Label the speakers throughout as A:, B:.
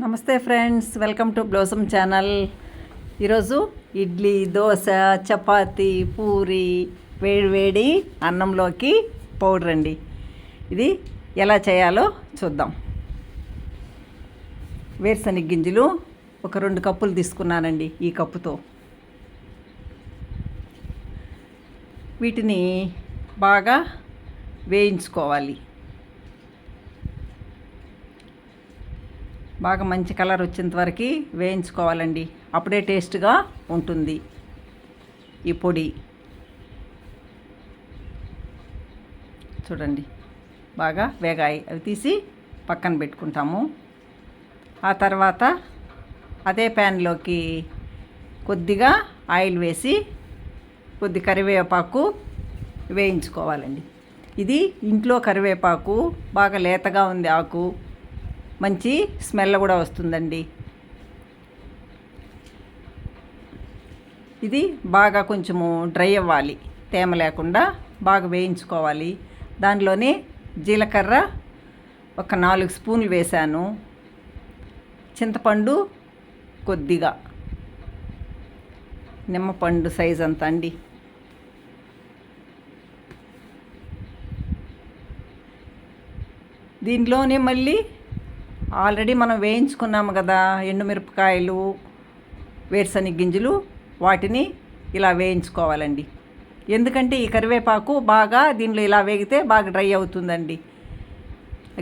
A: నమస్తే friends welcome to Blossom channel. ఈరోజు ఇడ్లీ దోశ చపాతి పూరి వేడివేడి అన్నంలోకి పౌడర్ అండి. ఇది ఎలా చేయాలో చూద్దాం. వేరుశనగ గింజలు ఒక రెండు కప్పులు తీసుకున్నానండి ఈ కప్పుతో. వీటిని బాగా వేయించుకోవాలి. బాగా మంచి కలర్ వచ్చేంత వరకు వేయించుకోవాలండి. అప్పుడే టేస్ట్గా ఉంటుంది ఈ పొడి. చూడండి బాగా వేగాయి. అవి తీసి పక్కన పెట్టుకుంటాము. ఆ తర్వాత అదే ప్యాన్లోకి కొద్దిగా ఆయిల్ వేసి కొద్ది కరివేపాకు వేయించుకోవాలండి. ఇది ఇంట్లో కరివేపాకు బాగా లేతగా ఉంది ఆకు మంచి స్మెల్ కూడా వస్తుందండి. ఇది బాగా కొంచెము డ్రై అవ్వాలి. తేమ లేకుండా బాగా వేయించుకోవాలి. దానిలోనే జీలకర్ర ఒక నాలుగు స్పూన్లు వేశాను. చింతపండు కొద్దిగా. నిమ్మపండు సైజ్ అంత అండి. దీనిలోనే మళ్ళీ ఆల్రెడీ మనం వేయించుకున్నాము కదా ఎండుమిరపకాయలు వేరుశనగ గింజలు వాటిని ఇలా వేయించుకోవాలండి. ఎందుకంటే ఈ కరివేపాకు బాగా దీనిలో ఇలా వేగితే బాగా డ్రై అవుతుందండి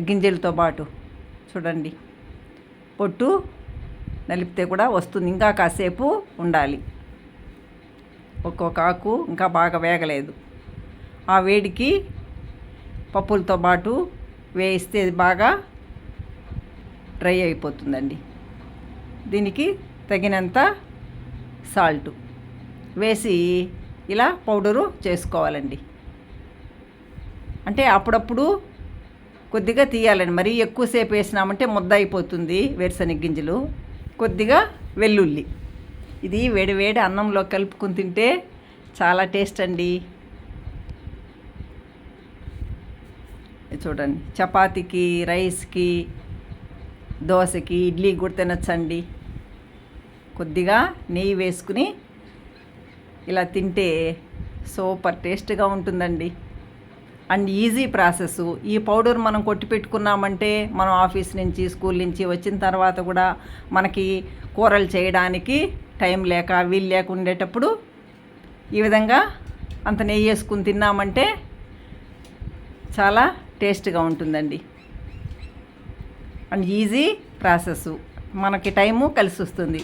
A: గింజలతో పాటు. చూడండి పొట్టు నలిపితే కూడా వస్తుంది ఇంకా కాసేపు ఉండాలి. ఒక్కొక్క ఆకు ఇంకా బాగా వేగలేదు. ఆ వేడికి పప్పులతో పాటు వేయిస్తే బాగా డ్రై అయిపోతుందండి. దీనికి తగినంత సాల్ట్ వేసి ఇలా పౌడరు చేసుకోవాలండి. అంటే అప్పుడప్పుడు కొద్దిగా తీయాలండి. మరీ ఎక్కువసేపు వేసినామంటే ముద్ద అయిపోతుంది వేరుశనగ గింజలు. కొద్దిగా వెల్లుల్లి. ఇది వేడి వేడి అన్నంలో కలుపుకుని తింటే చాలా టేస్ట్ అండి. చూడండి. చపాతీకి రైస్కి దోశకి ఇడ్లీ కూడా తినచ్చండి. కొద్దిగా నెయ్యి వేసుకుని ఇలా తింటే సూపర్ టేస్ట్గా ఉంటుందండి. అండ్ ఈజీ ప్రాసెస్ ఈ పౌడర్ మనం కొట్టి పెట్టుకున్నామంటే మనం ఆఫీస్ నుంచి స్కూల్ నుంచి వచ్చిన తర్వాత కూడా మనకి కూరలు చేయడానికి టైం లేక వీలు లేక ఉండేటప్పుడు ఈ విధంగా అంత నెయ్యి వేసుకుని తిన్నామంటే చాలా టేస్ట్గా ఉంటుందండి. And easy process. మనకి టైము కలిసి వస్తుంది